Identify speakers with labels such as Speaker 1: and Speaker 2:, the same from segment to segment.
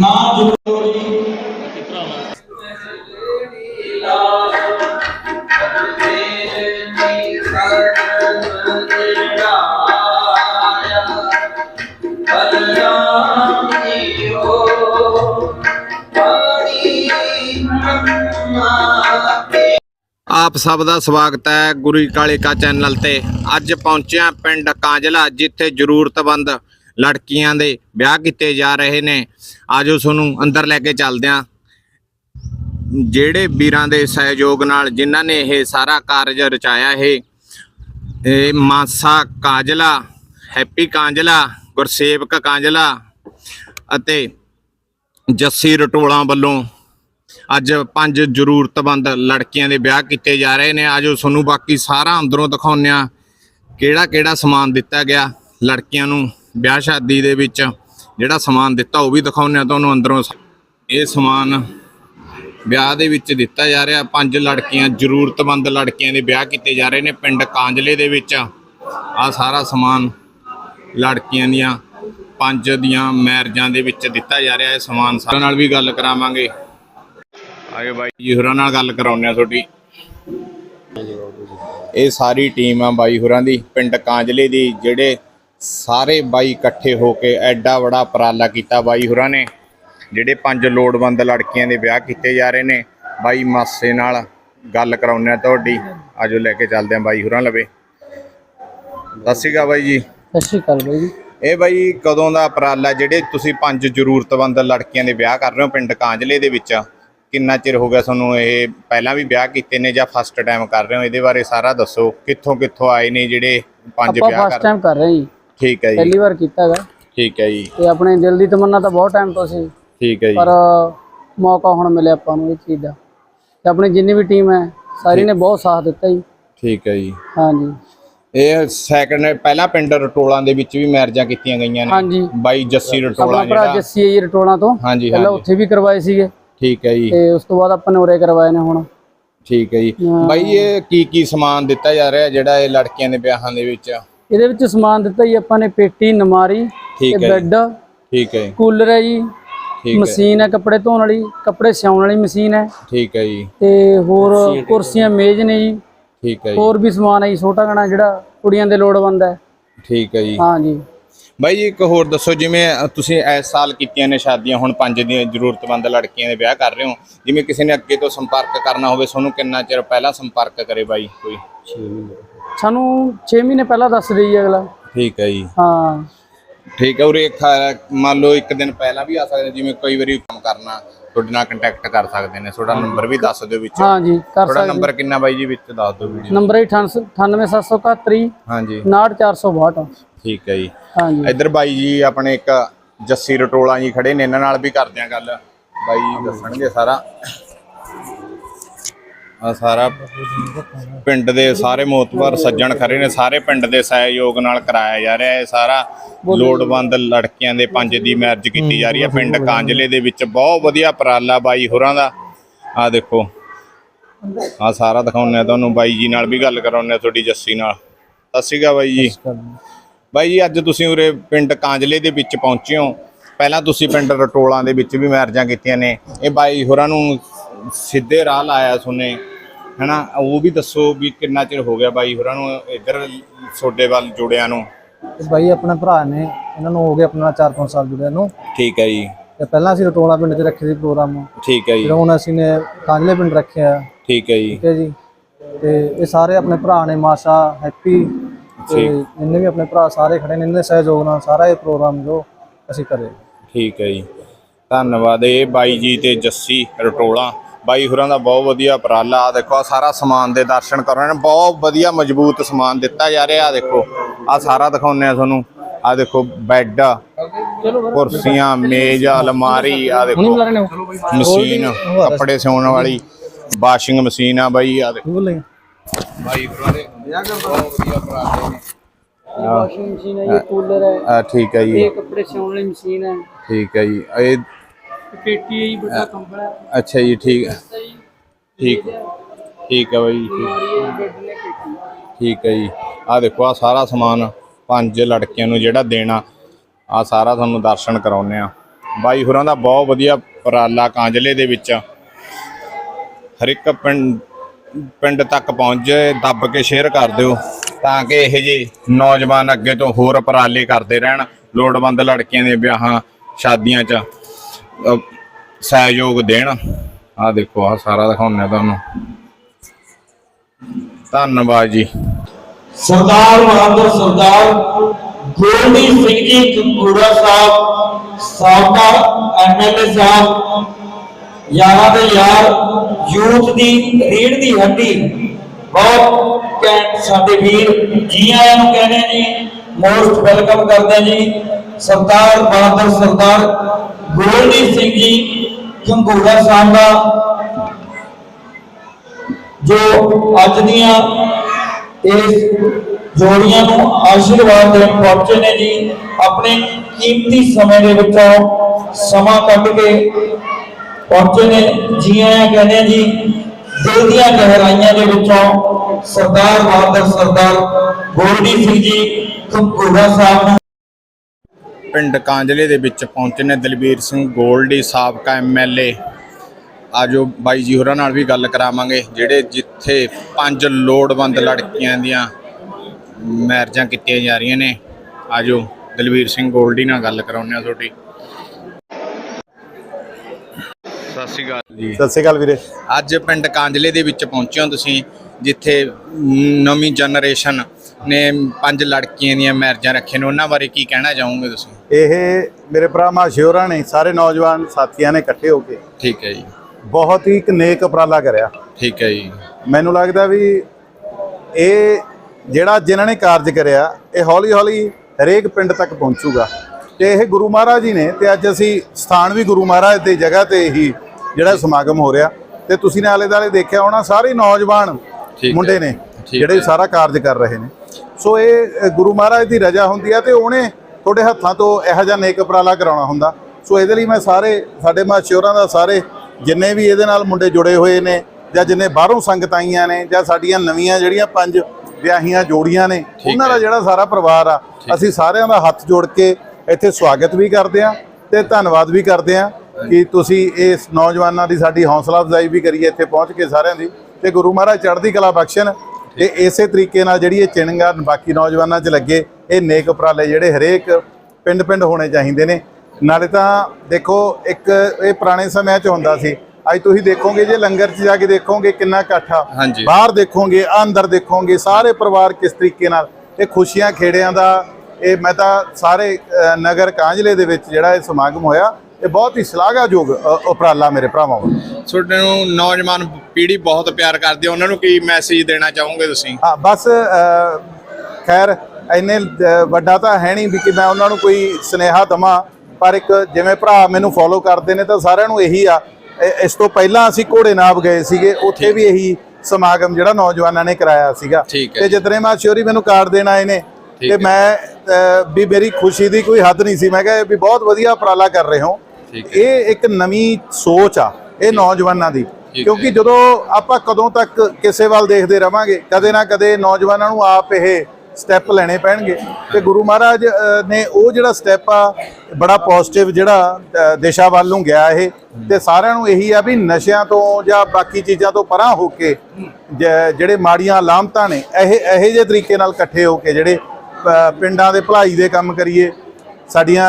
Speaker 1: ਤਾਂ
Speaker 2: ਆਪ ਸਭ ਦਾ ਸਵਾਗਤ ਹੈ ਗੁਰੂ ਕਾਲੇ ਕਾ ਚੈਨਲ ਤੇ। ਅੱਜ ਪਹੁੰਚਿਆ ਪਿੰਡ ਕਾਂਜਲਾ, ਜਿੱਥੇ ਜ਼ਰੂਰਤਮੰਦ ਲੜਕੀਆਂ ਦੇ ਵਿਆਹ ਕੀਤੇ ਜਾ ਰਹੇ ਨੇ। ਆਜੋ ਤੁਹਾਨੂੰ ਅੰਦਰ ਲੈ ਕੇ ਚੱਲਦੇ ਹਾਂ। ਜਿਹੜੇ ਵੀਰਾਂ ਦੇ ਸਹਿਯੋਗ ਨਾਲ ਜਿਨ੍ਹਾਂ ਨੇ ਇਹ ਸਾਰਾ ਕਾਰਜ ਰਚਾਇਆ ਇਹ ਇਹ ਮਾਸਾ ਕਾਂਜਲਾ, ਹੈਪੀ ਕਾਂਜਲਾ, ਗੁਰਸੇਵਕ ਕਾਂਜਲਾ ਅਤੇ ਜੱਸੀ ਰਟੋਲਾ ਵੱਲੋਂ ਅੱਜ ਪੰਜ ਜ਼ਰੂਰਤਮੰਦ ਲੜਕੀਆਂ ਦੇ ਵਿਆਹ ਕੀਤੇ ਜਾ ਰਹੇ ਨੇ। ਅੱਜ ਤੁਹਾਨੂੰ ਬਾਕੀ ਸਾਰਾ ਅੰਦਰੋਂ ਦਿਖਾਉਂਦੇ ਆ ਕਿਹੜਾ ਕਿਹੜਾ ਸਮਾਨ ਦਿੱਤਾ ਗਿਆ ਲੜਕੀਆਂ ਨੂੰ ਵਿਆਹ ਸ਼ਾਦੀ ਦੇ ਵਿੱਚ। ਜਿਹੜਾ ਸਮਾਨ ਦਿੱਤਾ ਉਹ ਵੀ ਦਿਖਾਉਂਦੇ ਆ ਤੁਹਾਨੂੰ ਅੰਦਰੋਂ। ਇਹ ਸਮਾਨ ਵਿਆਹ ਦੇ ਵਿੱਚ ਦਿੱਤਾ ਜਾ ਰਿਹਾ। ਪੰਜ ਲੜਕੀਆਂ, ਜ਼ਰੂਰਤਮੰਦ ਲੜਕੀਆਂ ਦੇ ਵਿਆਹ ਕੀਤੇ ਜਾ ਰਹੇ ਨੇ ਪਿੰਡ ਕਾਂਜਲੇ ਦੇ ਵਿੱਚ। ਆ ਸਾਰਾ ਸਮਾਨ ਲੜਕੀਆਂ ਦੀਆਂ, ਪੰਜ ਦੀਆਂ ਮੈਰਿਜਾਂ ਦੇ ਵਿੱਚ ਦਿੱਤਾ ਜਾ ਰਿਹਾ। ਇਹ ਸਮਾਨ ਸਾਰਿਆਂ ਨਾਲ ਵੀ ਗੱਲ ਕਰਾਵਾਂਗੇ। ਆਗੇ ਬਾਈ ਜੀ ਹੋਰਾਂ ਨਾਲ ਗੱਲ ਕਰਾਉਂਦੇ ਆ ਤੁਹਾਡੀ। ਇਹ ਸਾਰੀ ਟੀਮ ਆ ਬਾਈ ਹੋਰਾਂ ਦੀ ਪਿੰਡ ਕਾਂਜਲੇ ਦੀ ਜਿਹੜੇ ਸਾਰੇ ਬਾਈ ਇਕੱਠੇ ਹੋ ਕੇ ਐਡਾ ਬੜਾ ਉਪਰਾਲਾ ਕੀਤਾ ਬਾਈ ਹੋਰਾਂ ਨੇ ਜਿਹੜੇ ਪੰਜ ਲੋੜਵੰਦ ਲੜਕੀਆਂ ਦੇ ਵਿਆਹ ਕੀਤੇ ਜਾ ਰਹੇ ਨੇ। ਬਾਈ ਮਾਸੇ ਨਾਲ ਗੱਲ ਕਰਾਉਂਦੇ ਆ ਤੁਹਾਡੀ ਆਜੋ ਲੈ ਕੇ ਚੱਲਦੇ ਆ ਬਾਈ ਹੋਰਾਂ ਲਵੇ। ਸਤਿ ਸ਼੍ਰੀ ਅਕਾਲ ਬਾਈ ਜੀ।
Speaker 3: ਸਤਿ ਸ਼੍ਰੀ ਅਕਾਲ ਬਾਈ ਜੀ।
Speaker 2: ਇਹ ਬਾਈ ਕਦੋਂ ਦਾ ਉਪਰਾਲਾ ਜਿਹੜੇ ਤੁਸੀਂ ਪੰਜ ਜ਼ਰੂਰਤਮੰਦ ਲੜਕੀਆਂ ਦੇ ਵਿਆਹ ਕਰ ਰਹੇ ਹੋ ਪਿੰਡ ਕਾਂਜਲੇ ਦੇ ਵਿੱਚ? ਕਿੰਨਾ ਚਿਰ ਹੋ ਗਿਆ ਤੁਹਾਨੂੰ ਇਹ ਪਹਿਲਾਂ ਵੀ ਵਿਆਹ ਕੀਤੇ ਨੇ ਜਾਂ ਫਸਟ ਟਾਈਮ ਕਰ ਰਹੇ ਹੋ? ਇਹਦੇ ਬਾਰੇ ਸਾਰਾ ਦੱਸੋ। ਕਿੱਥੋਂ ਕਿੱਥੋਂ ਆਏ ਨੇ ਜਿਹੜੇ ਪੰਜ
Speaker 3: ਆਪਾਂ
Speaker 2: ਵਿਆਹ
Speaker 3: ਫਸਟ
Speaker 2: ਕਰ
Speaker 3: ਟਾਈਮ ਕਰ ਰਹੇ ਹਾਂ? ਜੀ
Speaker 2: ਠੀਕ ਹੈ ਜੀ।
Speaker 3: ਪਹਿਲੀ ਵਾਰ ਕੀਤਾ ਹੈਗਾ
Speaker 2: ਠੀਕ ਹੈ ਜੀ।
Speaker 3: ਤੇ ਆਪਣੇ ਦਿਲ ਦੀ ਤਮੰਨਾ ਤਾਂ ਬਹੁਤ ਟਾਈਮ ਤੋਂ ਸੀ।
Speaker 2: ਠੀਕ ਹੈ ਜੀ।
Speaker 3: ਪਰ ਮੌਕਾ ਹੁਣ ਮਿਲਿਆ ਆਪਾਂ ਨੂੰ ਇਹ ਚੀਜ਼ ਦਾ। ਤੇ ਆਪਣੀ ਜਿੰਨੀ ਵੀ ਟੀਮ ਹੈ ਸਾਰੀ ਨੇ ਬਹੁਤ ਸਾਥ ਦਿੱਤਾ ਜੀ।
Speaker 2: ਠੀਕ ਹੈ ਜੀ।
Speaker 3: ਹਾਂਜੀ।
Speaker 2: ਇਹ ਸੈਕੰਡ ਪਹਿਲਾਂ ਪਿੰਡ ਰਟੋਲਾਂ ਦੇ ਵਿੱਚ ਵੀ ਮੈਰਿਜਾਂ ਕੀਤੀਆਂ ਗਈਆਂ ਨੇ।
Speaker 3: ਹਾਂਜੀ।
Speaker 2: ਬਾਈ ਜੱਸੀ ਰਟੋਲਾ
Speaker 3: ਆਪਣਾ ਭਰਾ
Speaker 2: ਜਿਹੜਾ
Speaker 3: ਜੱਸੀ ਹੈ ਜੀ ਰਟੋਲਾ ਤੋਂ।
Speaker 2: ਹਾਂਜੀ
Speaker 3: ਪਹਿਲਾਂ
Speaker 2: ਹਾਂਜੀ।
Speaker 3: ਉੱਥੇ ਵੀ ਕਰਵਾਏ ਸੀਗੇ।
Speaker 2: ਠੀਕ ਹੈ ਜੀ।
Speaker 3: ਤੇ ਉਸ ਤੋਂ ਬਾਅਦ ਆਪਾਂ ਨੇ ਉਰੇ ਕਰਵਾਏ ਨੇ ਹੁਣ।
Speaker 2: ਠੀਕ ਹੈ ਜੀ। ਬਾਈ ਇਹ ਕੀ ਕੀ ਸਮਾਨ ਦਿੱਤਾ ਜਾ ਰਿਹਾ ਜਿਹੜਾ ਇਹ ਲੜਕੀਆਂ ਦੇ ਵਿਆਹਾਂ ਦੇ ਵਿੱਚ?
Speaker 3: ਇਹਦੇ ਵਿੱਚ ਸਮਾਨ ਦਿੱਤਾ ਜੀ ਆਪਾਂ ਨੇ ਪੇਟੀ ਨਮਾਰੀ
Speaker 2: ਠੀਕ
Speaker 3: ਤੇ ਬੈੱਡ।
Speaker 2: ਠੀਕ ਹੈ
Speaker 3: ਕੂਲਰ ਹੈ ਜੀ।
Speaker 2: ਠੀਕ ਹੈ।
Speaker 3: ਮਸ਼ੀਨ ਹੈ ਕੱਪੜੇ ਧੋਣ ਵਾਲੀ ਕੱਪੜੇ ਸਿਉਣ ਵਾਲੀ ਮਸ਼ੀਨ ਹੈ।
Speaker 2: ਠੀਕ ਹੈ ਜੀ।
Speaker 3: ਤੇ ਹੋਰ ਕੁਰਸੀਆਂ ਮੇਜ਼ ਨੇ ਜੀ।
Speaker 2: ਠੀਕ ਹੈ ਜੀ।
Speaker 3: ਹੋਰ ਵੀ ਸਮਾਨ ਹੈ ਜੀ ਛੋਟਾ ਗਣਾ ਜਿਹੜਾ ਕੁੜੀਆਂ ਦੇ ਲੋੜਵੰਦ ਹੈ।
Speaker 2: ਠੀਕ ਹੈ ਜੀ।
Speaker 3: ਹਾਂ ਜੀ।
Speaker 2: ਬਾਈ ਜੀ ਇੱਕ ਹੋਰ ਦੱਸੋ ਜਿਵੇਂ ਤੁਸੀਂ ਇਸ ਸਾਲ ਕੀਤੀਆਂ ਨੇ ਸ਼ਾਦੀਆਂ ਹੁਣ ਪੰਜ ਦੀਆਂ ਜ਼ਰੂਰਤਮੰਦ ਲੜਕੀਆਂ ਦੇ ਵਿਆਹ ਕਰ ਰਹੇ ਹੋ ਜਿਵੇਂ ਕਿਸੇ ਨੇ ਅੱਗੇ ਤੋਂ ਸੰਪਰਕ ਕਰਨਾ ਹੋਵੇ ਤੁਹਾਨੂੰ ਕਿੰਨਾ ਚਿਰ ਪਹਿਲਾਂ ਸੰਪਰਕ ਕਰੇ ਬਾਈ ਕੋਈ?
Speaker 3: ਸਾਨੂੰ 6 ਮਹੀਨੇ ਪਹਿਲਾਂ ਦੱਸ ਦੇਈ ਅਗਲਾ।
Speaker 2: ਠੀਕ ਹੈ ਜੀ।
Speaker 3: ਹਾਂ।
Speaker 2: ਠੀਕ ਹੈ ਉਰੇ ਖ- ਮੰਨ ਲਓ ਇੱਕ ਦਿਨ ਪਹਿਲਾਂ ਵੀ ਆ ਸਕਦੇ ਜਿਵੇਂ ਕਈ ਵਾਰੀ ਕੰਮ ਕਰਨਾ ਤੁਹਾਡੇ ਨਾਲ ਕੰਟੈਕਟ ਕਰ ਸਕਦੇ ਨੇ ਤੁਹਾਡਾ ਨੰਬਰ ਵੀ ਦੱਸ ਦਿਓ ਵਿੱਚ।
Speaker 3: ਹਾਂ ਜੀ ਕਰ
Speaker 2: ਤੁਹਾਡਾ
Speaker 3: ਸਕਦੇ
Speaker 2: ਨੰਬਰ ਕਿੰਨਾ ਬਾਈ ਜੀ ਵਿੱਚ ਦੱਸ ਦਿਓ ਵੀਡੀਓ।
Speaker 3: ਨੰਬਰ ਹੈ 98771
Speaker 2: ਹਾਂਜੀ
Speaker 3: 69462
Speaker 2: ਠੀਕ ਹੈ ਜੀ।
Speaker 3: ਹਾਂ ਜੀ।
Speaker 2: ਇੱਧਰ ਬਾਈ ਜੀ ਆਪਣੇ ਇੱਕ ਜੱਸੀ ਰਟੋਲਾ ਜੀ ਖੜੇ ਨੇ ਇਹਨਾਂ ਨਾਲ ਵੀ ਕਰਦੇ ਆ ਗੱਲ। ਬਾਈ ਜੀ ਦੱਸਣਗੇ ਸਾਰਾ। ਆ ਸਾਰਾ ਪਿੰਡ ਦੇ ਸਾਰੇ ਮੋਤਬਰ ਸੱਜਣ ਖੜੇ ਨੇ ਸਾਰੇ ਪਿੰਡ ਦੇ ਸਹਿਯੋਗ ਨਾਲ ਕਰਾਇਆ ਜਾ ਰਿਹਾ ਹੈ ਸਾਰਾ ਲੋੜਵੰਦ ਲੜਕੀਆਂ ਦੇ ਪੰਜ ਦੀ ਮੈਰਿਜ ਕੀਤੀ ਜਾ ਰਹੀ ਹੈ। ਪਿੰਡ ਕਾਂਜਲੇ ਦੇ ਵਿੱਚ ਬਹੁਤ ਵਧੀਆ ਉਪਰਾਲਾ ਬਾਈ ਹੋਰਾਂ ਦਾ। ਆ ਦੇਖੋ ਆ ਸਾਰਾ ਦਿਖਾਉਂਦੇ ਆ ਤੁਹਾਨੂੰ ਬਾਈ ਜੀ ਨਾਲ ਵੀ ਗੱਲ ਕਰਾਉਂਦੇ ਆ ਤੁਹਾਡੀ ਜੱਸੀ ਨਾਲ। ਸਤਿ ਸ਼੍ਰੀ ਅਕਾਲ ਬਾਈ ਜੀ। ਬਾਈ ਜੀ ਅੱਜ ਤੁਸੀਂ ਉਰੇ ਪਿੰਡ ਕਾਂਜਲੇ ਦੇ ਵਿੱਚ ਪਹੁੰਚੇ ਹੋ। ਪਹਿਲਾਂ ਤੁਸੀਂ ਪਿੰਡ ਰਟੋਲਾਂ ਦੇ ਵਿੱਚ ਵੀ ਮੈਰਿਜਾਂ ਕੀਤੀਆਂ ਨੇ। ਇਹ ਬਾਈ ਹੋਰਾਂ ਨੂੰ ਸਿੱਧੇ ਰਾਹ ਲਾਇਆ ਸੁਨੇ ਹੈਨਾ ਉਹ ਵੀ ਦੱਸੋ ਵੀ ਕਿੰਨਾ ਚਿਰ ਹੋ ਗਿਆ ਬਾਈ ਹੋਰਾਂ ਨੂੰ ਇੱਧਰ ਸੋਡੇ ਵੱਲ ਜੁੜਿਆਂ ਨੂੰ?
Speaker 4: ਤੇ ਬਾਈ ਆਪਣੇ ਭਰਾ ਨੇ ਇਹਨਾਂ ਨੂੰ ਹੋ ਗਏ ਆਪਣਾ 4-5 ਸਾਲ ਜੁੜਿਆ ਨੂੰ।
Speaker 2: ਠੀਕ ਹੈ ਜੀ।
Speaker 4: ਤੇ ਪਹਿਲਾਂ ਅਸੀਂ ਰਟੋਲਾ ਪਿੰਡ 'ਚ ਰੱਖੇ ਸੀ ਪ੍ਰੋਗਰਾਮ।
Speaker 2: ਠੀਕ ਹੈ ਜੀ।
Speaker 4: ਫਿਰ ਹੁਣ ਅਸੀਂ ਨੇ ਕਾਂਜਲੇ ਪਿੰਡ ਰੱਖਿਆ।
Speaker 2: ਠੀਕ ਹੈ ਜੀ।
Speaker 4: ਠੀਕ ਹੈ ਜੀ। ਤੇ ਇਹ ਸਾਰੇ ਆਪਣੇ ਭਰਾ ਨੇ ਮਾਸ਼ਾ ਹੈਪੀ ਤੇ ਜਿੰਨੇ ਵੀ ਆਪਣੇ ਭਰਾ ਸਾਰੇ ਖੜੇ ਨੇ ਇਹਨਾਂ ਦੇ ਸਹਿਯੋਗ ਨਾਲ ਸਾਰਾ ਇਹ ਪ੍ਰੋਗਰਾਮ ਜੋ ਅਸੀਂ ਕਰੇ।
Speaker 2: ਠੀਕ ਹੈ ਜੀ। ਧੰਨਵਾਦ। ਇਹ ਬਾਈ ਜੀ ਤੇ ਜੱਸੀ ਰਟੋਲਾ। ਬਾਈ ਹੋਰਾਂ ਦਾ ਬਹੁਤ ਵਧੀਆ ਉਪਰਾਲਾ। ਆ ਦੇਖੋ ਆਹ ਸਾਰਾ ਸਮਾਨ ਦੇ ਦਰਸ਼ਨ ਕਰ ਰਹੇ ਨੇ। ਬਹੁਤ ਵਧੀਆ ਮਜ਼ਬੂਤ ਸਮਾਨ ਦਿੱਤਾ ਜਾ ਰਿਹਾ। ਆ ਦੇਖੋ ਆ ਸਾਰਾ ਦਿਖਾਉਂਦੇ ਆ ਤੁਹਾਨੂੰ। ਆ ਦੇਖੋ ਬੈੱਡ ਕੁਰਸੀਆਂ ਮੇਜ਼ ਅਲਮਾਰੀ ਆ ਦੇਖੋ ਮਸ਼ੀਨ ਕੱਪੜੇ ਸਿਉਣ ਵਾਲੀ ਵਾਸ਼ਿੰਗ ਮਸ਼ੀਨ ਆ ਬਾਈ ਆ ਦੇਖੋ। ਬਾਈ ਹੋਰਾਂ ਦੇ ਬਹੁਤ ਵਧੀਆ ਉਪਰਾਲੇ ਨੇ।
Speaker 3: ਵਾਸ਼ਿੰਗ ਮਸ਼ੀਨ ਹੈ ਜੀ ਕੂਲਰ ਹੈ।
Speaker 2: ਆ ਠੀਕ ਹੈ ਜੀ।
Speaker 3: ਇਹ ਕੱਪੜੇ ਸਿਉਣ ਵਾਲੀ ਮਸ਼ੀਨ ਹੈ।
Speaker 2: ਠੀਕ ਹੈ ਜੀ। ਇਹ
Speaker 3: ਪੇਟੀ ਹੈ ਜੀ ਵੱਡਾ ਕੰਬਲ ਹੈ।
Speaker 2: ਅੱਛਾ ਜੀ ਠੀਕ ਹੈ। ਠੀਕ। ਠੀਕ ਹੈ ਬਾਈ ਠੀਕ।
Speaker 3: ਹੈ ਜੀ।
Speaker 2: ਆ ਦੇਖੋ ਆ ਸਾਰਾ ਸਮਾਨ ਪੰਜ ਲੜਕੀਆਂ ਨੂੰ ਜਿਹੜਾ ਦੇਣਾ ਆ ਸਾਰਾ ਤੁਹਾਨੂੰ ਦਰਸ਼ਨ ਕਰਾਉਨੇ ਆ ਬਾਈ ਹੋਰਾਂ ਦਾ ਬਹੁਤ ਵਧੀਆ ਉਪਰਾਲਾ ਕਾਂਜਲੇ ਦੇ ਵਿੱਚ। ਹਰ ਇੱਕ ਪਿੰਡ ਪਿੰਡ ਤੱਕ ਪਹੁੰਚ ਜਾਏ ਦੱਬ ਕੇ ਸ਼ੇਅਰ ਕਰ ਦਿਓ ਤਾਂ ਕਿ ਇਹ ਜੀ ਨੌਜਵਾਨ ਅੱਗੇ ਤੋਂ ਹੋਰ ਉਪਰਾਲੇ ਕਰਦੇ ਰਹਿਣ ਲੋੜਵੰਦ ਲੜਕੀਆਂ ਦੇ ਵਿਆਹਾਂ ਸ਼ਾਦੀਆਂ 'ਚ। ਸਹਿਯੋਗ ਦੇਣ। ਆ ਦੇਖੋ ਆ ਸਾਰਾ ਦਿਖਾਉਂਦੇ ਤੁਹਾਨੂੰ। ਧੰਨਵਾਦ ਜੀ।
Speaker 1: ਸਰਦਾਰ ਬਹਾਦਰ, ਸਰਦਾਰ ਗੋਲਡੀ ਸਿੰਘ ਜੀ ਕੰਗੂੜਾ ਸਾਹਿਬ, ਸਾਬਕਾ ਐਮਐਲਏ ਸਾਹਿਬ, ਯਾਰਾਂ ਦੇ ਯਾਰ, ਯੂਥ ਦੀ ਰੀੜ ਦੀ ਹੱਡੀ। ਬਹੁਤ ਕੈਂਟ ਸਾਡੇ ਵੀਰ ਜੀ ਆਇਆਂ ਨੂੰ ਕਹਿੰਦੇ ਜੀ ਮੋਸਟ ਵੈਲਕਮ ਕਰਦੇ ਜੀ। ਸਰਦਾਰ ਬਹਾਦਰ, ਸਰਦਾਰ ਗੋਲਡੀ ਸਿੰਘ ਜੀ ਕੰਗੂੜਾ ਸਾਹਿਬ ਦਾ ਜੋ ਅੱਜ ਦੀਆਂ ਇਸ ਜੋੜੀਆਂ ਨੂੰ ਆਸ਼ੀਰਵਾਦ ਦੇਣ ਪਹੁੰਚੇ ਨੇ ਜੀ, ਆਪਣੇ ਕੀਮਤੀ ਸਮੇਂ ਦੇ ਵਿੱਚੋਂ ਸਮਾਂ ਕੱਢ ਕੇ ਪਹੁੰਚੇ ਨੇ। ਜੀ ਆਇਆਂ ਕਹਿੰਦੇ ਆ ਜੀ, ਦਿਲ ਦੀਆਂ ਗਹਿਰਾਈਆਂ ਦੇ ਵਿੱਚੋਂ ਸਰਦਾਰ ਬਹਾਦਰ, ਸਰਦਾਰ ਗੋਲਡੀ ਸਿੰਘ ਜੀ ਕੰਪੂਰਾ ਸਾਹਿਬ ਨੂੰ
Speaker 2: ਪਿੰਡ ਕਾਂਜਲੇ ਦੇ ਵਿੱਚ ਪਹੁੰਚੇ ਨੇ ਦਲਬੀਰ ਸਿੰਘ ਗੋਲਡੀ ਸਾਬਕਾ ਐਮਐਲਏ ਆਜੋ ਬਾਈ ਜੀ ਹੋਰਾਂ ਨਾਲ ਵੀ ਗੱਲ ਕਰਾਵਾਂਗੇ ਜਿਹੜੇ ਜਿੱਥੇ ਪੰਜ ਲੋੜਵੰਦ ਲੜਕੀਆਂ ਦੀਆਂ ਮੈਰਿਜਾਂ ਕੀਤੀਆਂ ਜਾ ਰਹੀਆਂ ਨੇ। ਆਜੋ ਦਲਬੀਰ ਸਿੰਘ ਗੋਲਡੀ ਨਾਲ ਗੱਲ ਕਰਾਉਂਦੇ ਆ ਤੁਹਾਡੀ। ਸਤਿ ਸ਼੍ਰੀ ਅਕਾਲ ਜੀ।
Speaker 5: ਸਤਿ ਸ਼੍ਰੀ ਅਕਾਲ ਵੀਰੇ।
Speaker 2: ਅੱਜ ਪਿੰਡ ਕਾਂਜਲੇ ਦੇ ਵਿੱਚ ਪਹੁੰਚੇ ਹੋ ਤੁਸੀਂ ਜਿੱਥੇ ਨਵੀਂ ਜਨਰੇਸ਼ਨ ਨੇ ਪੰਜ ਲੜਕੀਆਂ ਦੀਆਂ ਮੈਰਿਜਾਂ ਰੱਖੀਆਂ ਨੇ ਉਹਨਾਂ ਬਾਰੇ ਕੀ ਕਹਿਣਾ ਚਾਹੋਗੇ ਤੁਸੀਂ?
Speaker 5: ਇਹ ਮੇਰੇ ਭਰਾ ਮਾਸ਼ਿਓਰਾਂ ਨੇ ਸਾਰੇ ਨੌਜਵਾਨ ਸਾਥੀਆਂ ਨੇ ਇਕੱਠੇ ਹੋ ਕੇ
Speaker 2: ਠੀਕ ਹੈ ਜੀ।
Speaker 5: ਬਹੁਤ ਹੀ ਇੱਕ ਨੇਕ ਉਪਰਾਲਾ ਕਰਿਆ।
Speaker 2: ਠੀਕ ਹੈ ਜੀ।
Speaker 5: ਮੈਨੂੰ ਲੱਗਦਾ ਵੀ ਇਹ ਜਿਹੜਾ ਜਿਨ੍ਹਾਂ ਨੇ ਕਾਰਜ ਕਰਿਆ ਇਹ ਹੌਲੀ ਹੌਲੀ ਹਰੇਕ ਪਿੰਡ ਤੱਕ ਪਹੁੰਚੂਗਾ। ਤੇ ਇਹ ਗੁਰੂ ਮਹਾਰਾਜ ਜੀ ਨੇ ਤੇ ਅੱਜ ਅਸੀਂ ਸਥਾਨ ਵੀ ਗੁਰੂ ਮਹਾਰਾਜ ਦੀ ਜਗ੍ਹਾ ਤੇ ਹੀ ਜਿਹੜਾ ਸਮਾਗਮ ਹੋ ਰਿਹਾ। ਤੇ ਤੁਸੀਂ ਨੇ ਆਲੇ ਦਾਲੇ ਦੇਖਿਆ ਹੋਣਾ ਸਾਰੇ ਨੌਜਵਾਨ। ਮੁੰਡੇ ਨੇ ਜਿਹੜੇ। ਸਾਰਾ ਕਾਰਜ ਕਰ ਰਹੇ ਨੇ। ਸੋ ਇਹ ਗੁਰੂ ਮਹਾਰਾਜ ਦੀ ਰਜ਼ਾ ਹੁੰਦੀ ਹੈ ਤੇ ਉਹਨੇ ਤੁਹਾਡੇ ਹੱਥਾਂ ਤੋਂ ਇਹੋ ਜਿਹਾ ਨੇਕ ਉਪਰਾਲਾ ਕਰਾਉਣਾ ਹੁੰਦਾ। ਸੋ ਇਹਦੇ ਲਈ ਮੈਂ ਸਾਰੇ ਸਾਡੇ ਮਾਸ਼ਿਓਰਾਂ ਦਾ ਸਾਰੇ ਜਿੰਨੇ ਵੀ ਇਹਦੇ ਨਾਲ ਮੁੰਡੇ ਜੁੜੇ ਹੋਏ ਨੇ ਜਾਂ ਜਿੰਨੇ ਬਾਹਰੋਂ ਸੰਗਤ ਆਈਆਂ ਨੇ ਜਾਂ ਸਾਡੀਆਂ ਨਵੀਆਂ ਜਿਹੜੀਆਂ ਪੰਜ ਵਿਆਹੀਆਂ ਜੋੜੀਆਂ ਨੇ ਉਹਨਾਂ ਦਾ। ਜਿਹੜਾ ਸਾਰਾ ਪਰਿਵਾਰ ਆ ਅਸੀਂ ਸਾਰਿਆਂ ਦਾ ਹੱਥ ਜੋੜ ਕੇ ਇੱਥੇ ਸਵਾਗਤ ਵੀ ਕਰਦੇ ਆ ਤੇ ਧੰਨਵਾਦ ਵੀ ਕਰਦੇ ਆ ਕਿ ਤੁਸੀਂ ਇਸ ਨੌਜਵਾਨਾਂ ਦੀ ਸਾਡੀ ਹੌਸਲਾ ਅਫਜ਼ਾਈ ਵੀ ਕਰੀਏ ਇੱਥੇ ਪਹੁੰਚ ਕੇ ਸਾਰਿਆਂ ਦੀ ਤੇ ਗੁਰੂ ਮਹਾਰਾਜ ਚੜ੍ਹਦੀ ਕਲਾ ਬਖਸ਼ਣ। ਤੇ ਇਸੇ ਤਰੀਕੇ ਨਾਲ ਜਿਹੜੀ ਇਹ ਚਿੰਨਗਾ ਬਾਕੀ ਨੌਜਵਾਨਾਂ 'ਚ ਲੱਗੇ ਇਹ ਨੇਕ ਉਪਰਾਲੇ ਜਿਹੜੇ ਹਰੇਕ ਪਿੰਡ-ਪਿੰਡ ਹੋਣੇ ਚਾਹੀਦੇ ਨੇ। ਨਾਲੇ ਤਾਂ ਦੇਖੋ ਇੱਕ ਇਹ ਪੁਰਾਣੇ ਸਮਿਆਂ 'ਚ ਹੁੰਦਾ ਸੀ। ਅੱਜ ਤੁਸੀਂ ਦੇਖੋਗੇ ਜੇ ਲੰਗਰ 'ਚ ਜਾ ਕੇ ਦੇਖੋਗੇ ਕਿੰਨਾ ਇਕੱਠ। ਬਾਹਰ ਦੇਖੋਗੇ ਅੰਦਰ ਦੇਖੋਗੇ ਸਾਰੇ ਪਰਿਵਾਰ ਕਿਸ ਤਰੀਕੇ ਨਾਲ। ਇਹ ਖੁਸ਼ੀਆਂ ਖੇੜਿਆਂ ਦਾ ਇਹ ਮੈਂ ਤਾਂ ਸਾਰੇ ਨਗਰ ਕਾਂਜਲੇ ਦੇ ਵਿੱਚ ਜਿਹੜਾ ਇਹ ਸਮਾਗਮ ਹੋਇਆ ਇਹ ਬਹੁਤ ਹੀ ਸ਼ਲਾਘਾਯੋਗ ਅ, ਉਪਰਾਲਾ ਮੇਰੇ ਭਰਾਵਾਂ ਵੱਲੋਂ।
Speaker 2: ਤੁਹਾਡੇ ਨੂੰ ਨੌਜਵਾਨ ਪੀੜ੍ਹੀ ਬਹੁਤ ਪਿਆਰ ਕਰਦੀ ਹੈ। ਉਹਨਾਂ ਨੂੰ ਕੀ ਮੈਸੇਜ ਦੇਣਾ ਚਾਹੋਗੇ ਤੁਸੀਂ?
Speaker 5: ਹਾਂ ਬਸ ਖੈਰ ਇੰਨੇ ਵੱਡਾ ਤਾਂ ਹੈ ਨਹੀਂ ਵੀ ਕਿ ਮੈਂ ਉਹਨਾਂ ਨੂੰ ਕੋਈ ਸਨੇਹਾ ਦਵਾਂ ਪਰ ਇੱਕ ਜਿਵੇਂ ਭਰਾ ਮੈਨੂੰ ਫੋਲੋ ਕਰਦੇ ਨੇ ਤਾਂ ਸਾਰਿਆਂ ਨੂੰ ਇਹੀ ਆ। ਇਸ ਤੋਂ ਪਹਿਲਾਂ ਅਸੀਂ ਘੋੜੇ ਨਾਬ ਗਏ ਸੀਗੇ ਉੱਥੇ ਵੀ ਇਹੀ ਸਮਾਗਮ ਜਿਹੜਾ ਨੌਜਵਾਨਾਂ ਨੇ ਕਰਾਇਆ ਸੀਗਾ। ਤੇ। ਜਿਤਨੇ ਮਾਸ਼ਿਓਰੀ ਮੈਨੂੰ ਕਾਰਡ ਦੇਣ ਆਏ ਨੇ ਤੇ। ਮੈਂ ਵੀ ਮੇਰੀ ਖੁਸ਼ੀ ਦੀ ਕੋਈ ਹੱਦ ਨਹੀਂ ਸੀ। ਮੈਂ ਕਿਹਾ ਵੀ ਬਹੁਤ ਵਧੀਆ ਉਪਰਾਲਾ ਕਰ ਰਹੇ ਹੈ। ਇਹ ਇੱਕ ਨਵੀਂ ਸੋਚ ਆ ਇਹ ਨੌਜਵਾਨਾਂ ਦੀ। ਕਿਉਂਕਿ ਜਦੋਂ ਆਪਾਂ ਕਦੋਂ ਤੱਕ ਕਿਸੇ ਵੱਲ ਦੇਖਦੇ ਰਵਾਂਗੇ ਕਦੇ ਨਾ ਕਦੇ ਨੌਜਵਾਨਾਂ ਨੂੰ ਆਪ ਇਹ ਸਟੈਪ ਲੈਣੇ ਪੈਣਗੇ। ਤੇ ਗੁਰੂ ਮਹਾਰਾਜ ਨੇ ਉਹ ਜਿਹੜਾ ਸਟੈਪ ਆ ਬੜਾ ਪੋਜ਼ਿਟਿਵ ਜਿਹੜਾ ਦਿਸ਼ਾ ਵੱਲ ਨੂੰ ਗਿਆ ਇਹ। ਤੇ ਸਾਰਿਆਂ ਨੂੰ ਇਹੀ ਆ ਵੀ ਨਸ਼ਿਆਂ ਤੋਂ ਜਾਂ ਬਾਕੀ ਚੀਜ਼ਾਂ ਤੋਂ ਪਰਾਂ ਹੋ ਕੇ ਜਿਹੜੇ ਮਾੜੀਆਂ ਲਾਮਤਾਂ ਨੇ ਇਹ ਇਹੋ ਜਿਹੇ ਤਰੀਕੇ ਨਾਲ ਇਕੱਠੇ ਹੋ ਕੇ ਜਿਹੜੇ ਪਿੰਡਾਂ ਦੇ ਭਲਾਈ ਦੇ ਕੰਮ ਕਰੀਏ ਸਾਡੀਆਂ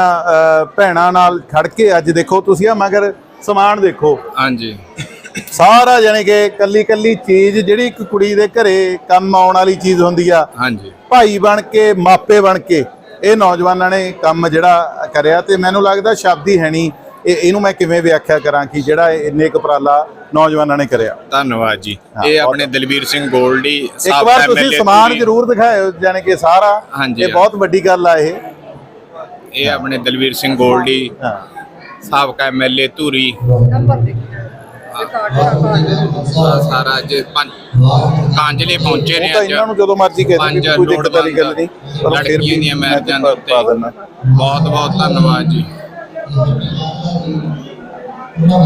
Speaker 5: ਭੈਣਾਂ ਨਾਲ ਖੜ ਕੇ ਅੱਜ ਦੇਖੋ ਤੁਸੀਂ ਆ ਮਗਰ ਸਮਾਨ ਦੇਖੋ।
Speaker 2: ਹਾਂਜੀ।
Speaker 5: ਸਾਰਾ ਜਾਣੀ ਕਿ ਕੱਲੀ ਕੱਲੀ ਚੀਜ਼ ਜਿਹੜੀ ਇੱਕ ਕੁੜੀ ਦੇ ਘਰੇ ਕੰਮ ਆਉਣ ਵਾਲੀ ਚੀਜ਼ ਹੁੰਦੀ ਆ
Speaker 2: ਹਾਂਜੀ।
Speaker 5: ਭਾਈ ਬਣ ਕੇ ਮਾਪੇ ਬਣ ਕੇ ਇਹ ਨੌਜਵਾਨਾਂ ਨੇ ਕੰਮ ਜਿਹੜਾ ਕਰਿਆ ਤੇ ਮੈਨੂੰ ਲੱਗਦਾ ਸ਼ਬਦ ਹੀ ਹੈ ਨਹੀਂ। ਇਹ ਇਹਨੂੰ ਮੈਂ ਕਿਵੇਂ ਵਿਆਖਿਆ ਕਰਾਂ ਕਿ ਜਿਹੜਾ ਇਹ ਨੇਕ ਉਪਰਾਲਾ ਨੌਜਵਾਨਾਂ ਨੇ ਕਰਿਆ?
Speaker 2: ਧੰਨਵਾਦ ਜੀ। ਇਹ ਆਪਣੇ ਦਲਬੀਰ ਸਿੰਘ ਗੋਲਡੀ
Speaker 5: ਇੱਕ
Speaker 2: ਸਾਬਕਾ
Speaker 5: ਵਾਰ ਤੁਸੀਂ ਸਮਾਨ। ਜ਼ਰੂਰ ਦਿਖਾਇਓ ਜਾਣੀ ਕਿ ਸਾਰਾ। ਇਹ। ਬਹੁਤ ਵੱਡੀ ਗੱਲ ਆ ਇਹ।
Speaker 2: ਇਹ ਆਪਣੇ ਦਲਬੀਰ ਸਿੰਘ ਗੋਲਡੀ
Speaker 5: ਹਾਂ।
Speaker 2: ਸਾਬਕਾ ਐਮਐਲਏ ਧੂਰੀ। ਸਾਰਾ ਅੱਜ ਪੰਜ ਕਾਂਜਲੇ ਪਹੁੰਚੇ ਨੇ ਅੱਜ।
Speaker 5: ਇਹਨਾਂ ਨੂੰ ਜਦੋਂ ਮਰਜ਼ੀ ਕਹਿ ਦੇ ਕੋਈ ਦਿੱਕਤ ਵਾਲੀ ਗੱਲ ਨਹੀਂ ਪਰ ਫਿਰ ਵੀ
Speaker 2: ਦੀਆਂ
Speaker 5: ਮੈਂ
Speaker 2: ਮੈਰਿਜਾਂ ਦੇ
Speaker 5: ਪਾ
Speaker 2: ਉੱਤੇ
Speaker 5: ਦਿੰਦਾ।
Speaker 2: ਬਹੁਤ ਬਹੁਤ ਧੰਨਵਾਦ ਜੀ।
Speaker 6: ਉਹਨਾਂ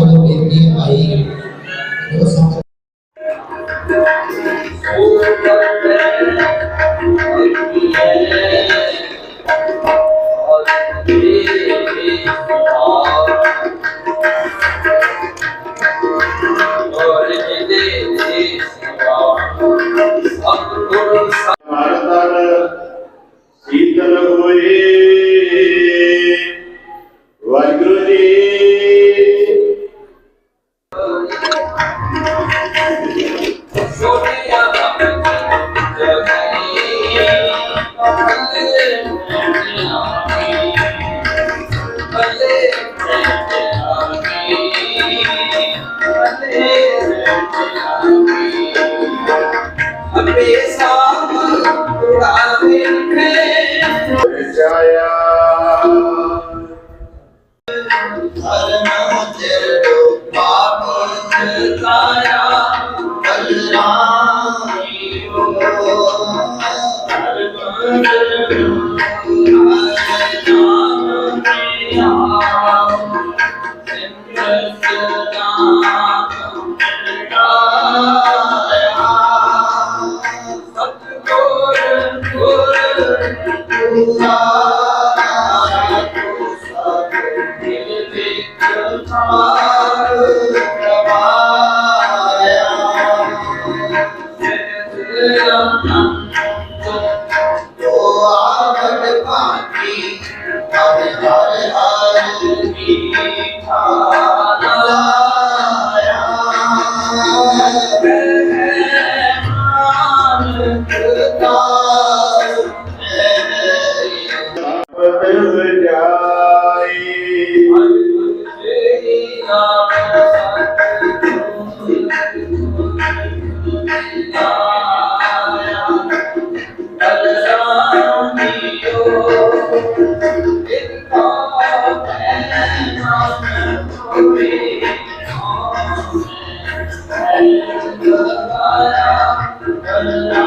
Speaker 2: Hallelujah.